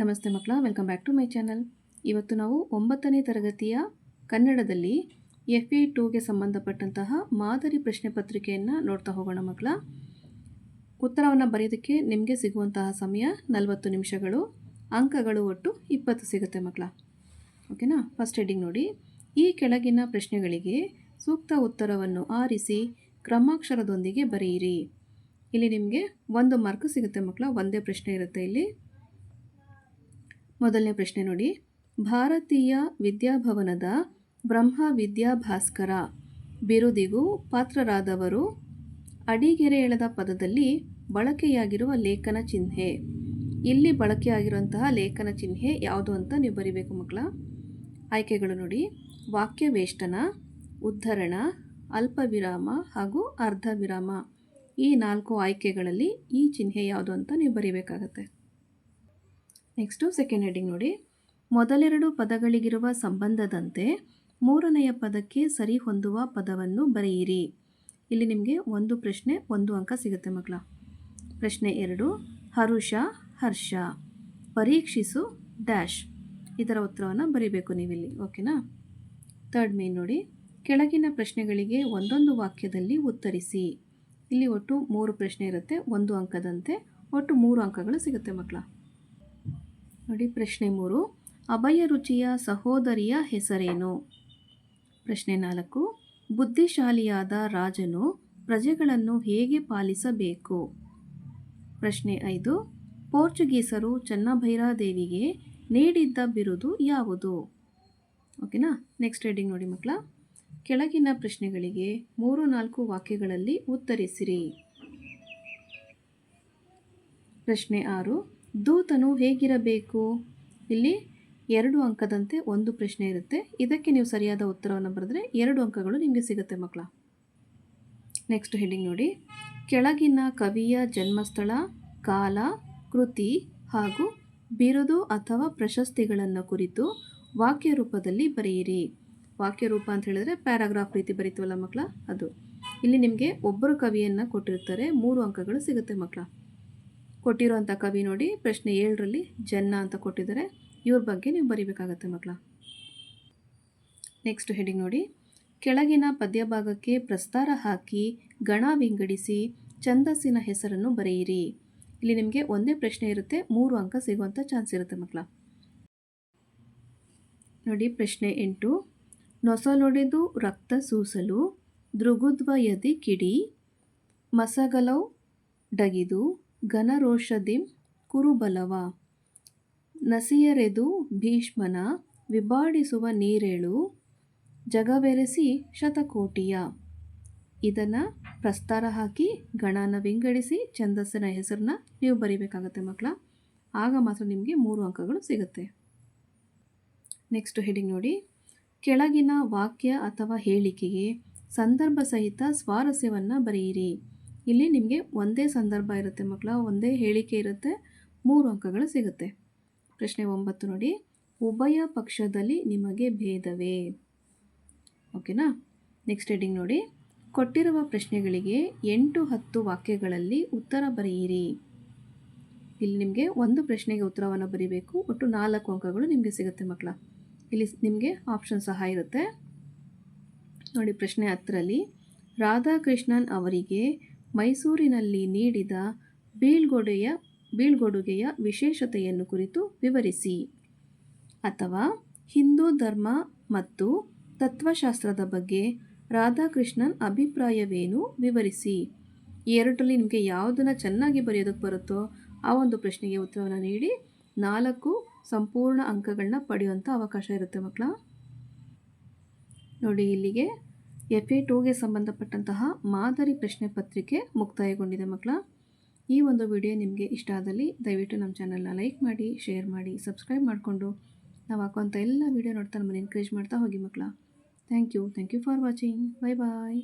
ನಮಸ್ತೆ ಮಕ್ಕಳ welcome back to my channel ಇವತ್ತು ನಾವು ಒಂಬತ್ತನೇ ತರಗತಿಯ ಕನ್ನಡದಲ್ಲಿ ಎಫ್ ಎ ಟೂಗೆ ಸಂಬಂಧಪಟ್ಟಂತಹ ಮಾದರಿ ಪ್ರಶ್ನೆ ಪತ್ರಿಕೆಯನ್ನು ನೋಡ್ತಾ ಹೋಗೋಣ ಮಕ್ಕಳ. ಉತ್ತರವನ್ನು ಬರೆಯೋದಕ್ಕೆ ನಿಮಗೆ ಸಿಗುವಂತಹ ಸಮಯ ನಲವತ್ತು ನಿಮಿಷಗಳು, ಅಂಕಗಳು ಒಟ್ಟು ಇಪ್ಪತ್ತು ಸಿಗುತ್ತೆ ಮಕ್ಕಳ. ಓಕೆನಾ ಫಸ್ಟ್ ಹೆಡ್ಡಿಂಗ್ ನೋಡಿ. ಈ ಕೆಳಗಿನ ಪ್ರಶ್ನೆಗಳಿಗೆ ಸೂಕ್ತ ಉತ್ತರವನ್ನು ಆರಿಸಿ ಕ್ರಮಾಕ್ಷರದೊಂದಿಗೆ ಬರೆಯಿರಿ. ಇಲ್ಲಿ ನಿಮಗೆ ಒಂದು ಮಾರ್ಕ್ ಸಿಗುತ್ತೆ ಮಕ್ಕಳ, ಒಂದೇ ಪ್ರಶ್ನೆ ಇರುತ್ತೆ ಇಲ್ಲಿ. ಮೊದಲನೇ ಪ್ರಶ್ನೆ ನೋಡಿ. ಭಾರತೀಯ ವಿದ್ಯಾಭವನದ ಬ್ರಹ್ಮ ವಿದ್ಯಾಭಾಸ್ಕರ ಬಿರುದಿಗೂ ಪಾತ್ರರಾದವರು ಅಡಿಗೆರೆ ಎಳೆದ ಪದದಲ್ಲಿ ಬಳಕೆಯಾಗಿರುವ ಲೇಖನ ಚಿಹ್ನೆ. ಇಲ್ಲಿ ಬಳಕೆಯಾಗಿರುವಂತಹ ಲೇಖನ ಚಿಹ್ನೆ ಯಾವುದು ಅಂತ ನೀವು ಬರಿಬೇಕು ಮಕ್ಕಳ. ಆಯ್ಕೆಗಳು ನೋಡಿ. ವಾಕ್ಯವೇಷ್ಟನ, ಉದ್ಧರಣ ಅಲ್ಪ ವಿರಾಮ ಹಾಗೂ ಅರ್ಧ ವಿರಾಮ ಈ ನಾಲ್ಕು ಆಯ್ಕೆಗಳಲ್ಲಿ ಈ ಚಿಹ್ನೆ ಯಾವುದು ಅಂತ ನೀವು ಬರಿಬೇಕಾಗತ್ತೆ. ನೆಕ್ಸ್ಟು ಸೆಕೆಂಡ್ ಹೆಡ್ಡಿಂಗ್ ನೋಡಿ. ಮೊದಲೆರಡು ಪದಗಳಿಗಿರುವ ಸಂಬಂಧದಂತೆ ಮೂರನೆಯ ಪದಕ್ಕೆ ಸರಿ ಹೊಂದುವ ಪದವನ್ನು ಬರೆಯಿರಿ. ಇಲ್ಲಿ ನಿಮಗೆ ಒಂದು ಪ್ರಶ್ನೆ, ಒಂದು ಅಂಕ ಸಿಗುತ್ತೆ ಮಕ್ಕಳ. ಪ್ರಶ್ನೆ ಎರಡು, ಹರುಷ, ಹರ್ಷ. ಪರೀಕ್ಷಿಸು ಡ್ಯಾಶ್ ಇದರ ಉತ್ತರವನ್ನು ಬರೀಬೇಕು ನೀವಿಲ್ಲಿ ಓಕೆನಾ ಥರ್ಡ್ ಮೇನ್ ನೋಡಿ. ಕೆಳಗಿನ ಪ್ರಶ್ನೆಗಳಿಗೆ ಒಂದೊಂದು ವಾಕ್ಯದಲ್ಲಿ ಉತ್ತರಿಸಿ. ಇಲ್ಲಿ ಒಟ್ಟು ಮೂರು ಪ್ರಶ್ನೆ ಇರುತ್ತೆ, ಒಂದು ಅಂಕದಂತೆ ಒಟ್ಟು ಮೂರು ಅಂಕಗಳು ಸಿಗುತ್ತೆ ಮಕ್ಕಳ. ನೋಡಿ ಪ್ರಶ್ನೆ ಮೂರು. ಅಭಯ ರುಚಿಯ ಸಹೋದರಿಯ ಹೆಸರೇನು? ಪ್ರಶ್ನೆ ನಾಲ್ಕು. ಬುದ್ಧಿಶಾಲಿಯಾದ ರಾಜನು ಪ್ರಜೆಗಳನ್ನು ಹೇಗೆ ಪಾಲಿಸಬೇಕು? ಪ್ರಶ್ನೆ ಐದು. ಪೋರ್ಚುಗೀಸರು ಚನ್ನಭೈರಾದೇವಿಗೆ ನೀಡಿದ್ದ ಬಿರುದು ಯಾವುದು? ಓಕೆನಾ? ನೆಕ್ಸ್ಟ್ ರೀಡಿಂಗ್ ನೋಡಿ ಮಕ್ಕಳ. ಕೆಳಗಿನ ಪ್ರಶ್ನೆಗಳಿಗೆ ಮೂರು ನಾಲ್ಕು ವಾಕ್ಯಗಳಲ್ಲಿ ಉತ್ತರಿಸಿರಿ. ಪ್ರಶ್ನೆ ಆರು. ದೂತನು ಹೇಗಿರಬೇಕು? ಇಲ್ಲಿ ಎರಡು ಅಂಕದಂತೆ ಒಂದು ಪ್ರಶ್ನೆ ಇರುತ್ತೆ. ಇದಕ್ಕೆ ನೀವು ಸರಿಯಾದ ಉತ್ತರವನ್ನು ಬರೆದ್ರೆ ಎರಡು ಅಂಕಗಳು ನಿಮಗೆ ಸಿಗುತ್ತೆ ಮಕ್ಕಳ. ನೆಕ್ಸ್ಟ್ ಹೆಡಿಂಗ್ ನೋಡಿ. ಕೆಳಗಿನ ಕವಿಯ ಜನ್ಮಸ್ಥಳ, ಕಾಲ, ಕೃತಿ ಹಾಗೂ ಬಿರುದು ಅಥವಾ ಪ್ರಶಸ್ತಿಗಳನ್ನು ಕುರಿತು ವಾಕ್ಯ ರೂಪದಲ್ಲಿ ಬರೆಯಿರಿ. ವಾಕ್ಯ ರೂಪ ಅಂತ ಹೇಳಿದ್ರೆ ಪ್ಯಾರಾಗ್ರಾಫ್ ರೀತಿ ಬರೀತೀವಲ್ಲ ಮಕ್ಕಳ? ಅದು. ಇಲ್ಲಿ ನಿಮಗೆ ಒಬ್ಬರು ಕವಿಯನ್ನು ಕೊಟ್ಟಿರ್ತಾರೆ. ಮೂರು ಅಂಕಗಳು ಸಿಗುತ್ತೆ ಮಕ್ಕಳ. ಕೊಟ್ಟಿರುವಂಥ ಕವಿ ನೋಡಿ, ಪ್ರಶ್ನೆ ಏಳರಲ್ಲಿ ಜನ್ನ ಅಂತ ಕೊಟ್ಟಿದ್ದಾರೆ. ಇವ್ರ ಬಗ್ಗೆ ನೀವು ಬರೀಬೇಕಾಗತ್ತೆ ಮಕ್ಕಳ ನೆಕ್ಸ್ಟ್ ಹೆಡಿಂಗ್ ನೋಡಿ, ಕೆಳಗಿನ ಪದ್ಯಭಾಗಕ್ಕೆ ಪ್ರಸ್ತಾರ ಹಾಕಿ ಗಣ ವಿಂಗಡಿಸಿ ಛಂದಸ್ಸಿನ ಹೆಸರನ್ನು ಬರೆಯಿರಿ. ಇಲ್ಲಿ ನಿಮಗೆ ಒಂದೇ ಪ್ರಶ್ನೆ ಇರುತ್ತೆ, ಮೂರು ಅಂಕ ಸಿಗುವಂಥ ಚಾನ್ಸ್ ಇರುತ್ತೆ ಮಕ್ಕಳ ನೋಡಿ, ಪ್ರಶ್ನೆ ಎಂಟು ನೊಸಲೊಡೆದು ರಕ್ತ ಸೂಸಲು, ದೃಗುದ್ವಯದಿ ಕಿಡಿ ಮಸಗಲೌ ಡಗಿದು ಘನರೋಷದಿಂ ಕುರುಬಲವ. ನಸಿಯರೆದು ಭೀಷ್ಮನ ವಿಭಾಡಿಸುವ ನೀರೇಳು ಜಗವೆರೆಸಿ ಶತಕೋಟಿಯ. ಇದನ್ನು ಪ್ರಸ್ತಾರ ಹಾಕಿ ಗಣನ ವಿಂಗಡಿಸಿ ಛಂದಸ್ಸಿನ ಹೆಸರನ್ನ ನೀವು ಬರೀಬೇಕಾಗತ್ತೆ ಮಕ್ಕಳ ಆಗ ಮಾತ್ರ ನಿಮಗೆ ಮೂರು ಅಂಕಗಳು ಸಿಗುತ್ತೆ. ನೆಕ್ಸ್ಟ್ ಹೆಡಿಂಗ್ ನೋಡಿ. ಕೆಳಗಿನ ವಾಕ್ಯ ಅಥವಾ ಹೇಳಿಕೆಗೆ ಸಂದರ್ಭ ಸಹಿತ ಸ್ವಾರಸ್ಯವನ್ನು ಬರೆಯಿರಿ. ಇಲ್ಲಿ ನಿಮಗೆ ಒಂದೇ ಸಂದರ್ಭ ಇರುತ್ತೆ ಮಕ್ಕಳ, ಒಂದೇ ಹೇಳಿಕೆ ಇರುತ್ತೆ, ಮೂರು ಅಂಕಗಳು ಸಿಗುತ್ತೆ. ಪ್ರಶ್ನೆ ಒಂಬತ್ತು ನೋಡಿ. ಉಭಯ ಪಕ್ಷದಲ್ಲಿ ನಿಮಗೆ ಭೇದವೇ? ಓಕೆನಾ? ನೆಕ್ಸ್ಟ್ ಹೆಡಿಂಗ್ ನೋಡಿ. ಕೊಟ್ಟಿರುವ ಪ್ರಶ್ನೆಗಳಿಗೆ ಎಂಟು ಹತ್ತು ವಾಕ್ಯಗಳಲ್ಲಿ ಉತ್ತರ ಬರೆಯಿರಿ. ಇಲ್ಲಿ ನಿಮಗೆ ಒಂದು ಪ್ರಶ್ನೆಗೆ ಉತ್ತರವನ್ನು ಬರೀಬೇಕು. ಒಟ್ಟು ನಾಲ್ಕು ಅಂಕಗಳು ನಿಮಗೆ ಸಿಗುತ್ತೆ ಮಕ್ಕಳ. ಇಲ್ಲಿ ನಿಮಗೆ ಆಪ್ಷನ್ ಸಹ ಇರುತ್ತೆ. ನೋಡಿ ಪ್ರಶ್ನೆ ಹತ್ತರಲ್ಲಿ, ರಾಧಾಕೃಷ್ಣನ್ ಅವರಿಗೆ ಮೈಸೂರಿನಲ್ಲಿ ನೀಡಿದ ಬೀಳ್ಗೊಡೆಯ, ಬೀಳ್ಗೊಡುಗೆಯ ವಿಶೇಷತೆಯನ್ನು ಕುರಿತು ವಿವರಿಸಿ. ಅಥವಾ ಹಿಂದೂ ಧರ್ಮ ಮತ್ತು ತತ್ವಶಾಸ್ತ್ರದ ಬಗ್ಗೆ ರಾಧಾಕೃಷ್ಣನ್ ಅಭಿಪ್ರಾಯವೇನು ವಿವರಿಸಿ. ಈ ಎರಡರಲ್ಲಿ ನಿಮಗೆ ಯಾವುದನ್ನು ಚೆನ್ನಾಗಿ ಬರೆಯೋದಕ್ಕೆ ಬರುತ್ತೋ ಆ ಒಂದು ಪ್ರಶ್ನೆಗೆ ಉತ್ತರವನ್ನು ನೀಡಿ. ನಾಲ್ಕು ಸಂಪೂರ್ಣ ಅಂಕಗಳನ್ನ ಪಡೆಯುವಂಥ ಅವಕಾಶ ಇರುತ್ತೆ ಮಕ್ಕಳ. ನೋಡಿ ಇಲ್ಲಿಗೆ ಎಫ್ ಎ ಟೂಗೆ ಸಂಬಂಧಪಟ್ಟಂತಹ ಮಾದರಿ ಪ್ರಶ್ನೆ ಪತ್ರಿಕೆ ಮುಕ್ತಾಯಗೊಂಡಿದೆ ಮಕ್ಕಳ. ಈ ಒಂದು ವಿಡಿಯೋ ನಿಮಗೆ ಇಷ್ಟ ಆದಲ್ಲಿ ದಯವಿಟ್ಟು ನಮ್ಮ ಚಾನಲ್ನ ಲೈಕ್ ಮಾಡಿ ಶೇರ್ ಮಾಡಿ ಸಬ್ಸ್ಕ್ರೈಬ್ ಮಾಡಿಕೊಂಡು ನಾವು ಹಾಕುವಂಥ ಎಲ್ಲ ವೀಡಿಯೋ ನೋಡ್ತಾ ನಮ್ಮನ್ನು ಎನ್ಕರೇಜ್ ಮಾಡ್ತಾ ಹೋಗಿ ಮಕ್ಕಳ. Thank you thank you for watching bye bye